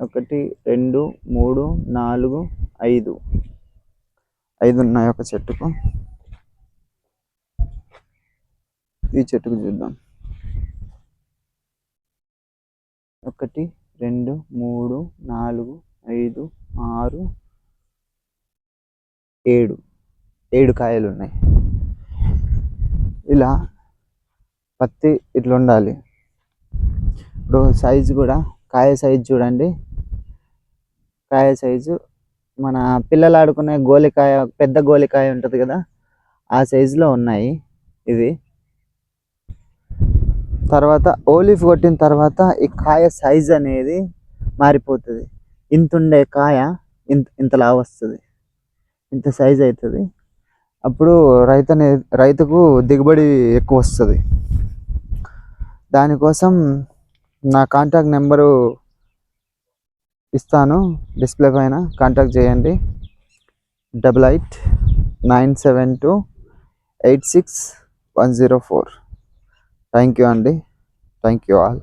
ఒకటి రెండు మూడు నాలుగు ఐదు. ఐదు ఉన్నాయి ఒక చెట్టుకు. ఈ చెట్టుకు చూద్దాం. ఒకటి రెండు మూడు నాలుగు ఐదు ఆరు ఏడు. ఏడు కాయలు ఉన్నాయి. ఇలా పత్తి ఇట్లా ఉండాలి. ఇప్పుడు సైజు కూడా కాయ సైజు చూడండి. కాయ సైజు. మన పిల్లలు ఆడుకునే గోలికాయ పెద్ద గోలికాయ ఉంటుంది కదా ఆ సైజులో ఉన్నాయి ఇది తర్వాత ఓలీఫ్ కొట్టిన తర్వాత ఈ కాయ సైజ్ అనేది మారిపోతుంది. ఇంత ఉండే కాయ ఇంత ఇంతలా వస్తుంది. ఇంత సైజ్ అవుతుంది అప్పుడు రైతు అనే రైతుకు దిగుబడి ఎక్కువ వస్తుంది. దానికోసం నా కాంటాక్ట్ నెంబరు ఇస్తాను డిస్ప్లే పైన. కాంటాక్ట్ చేయండి. Double eight nine seven two eight six one zero four. Thank you అండి. Thank you all.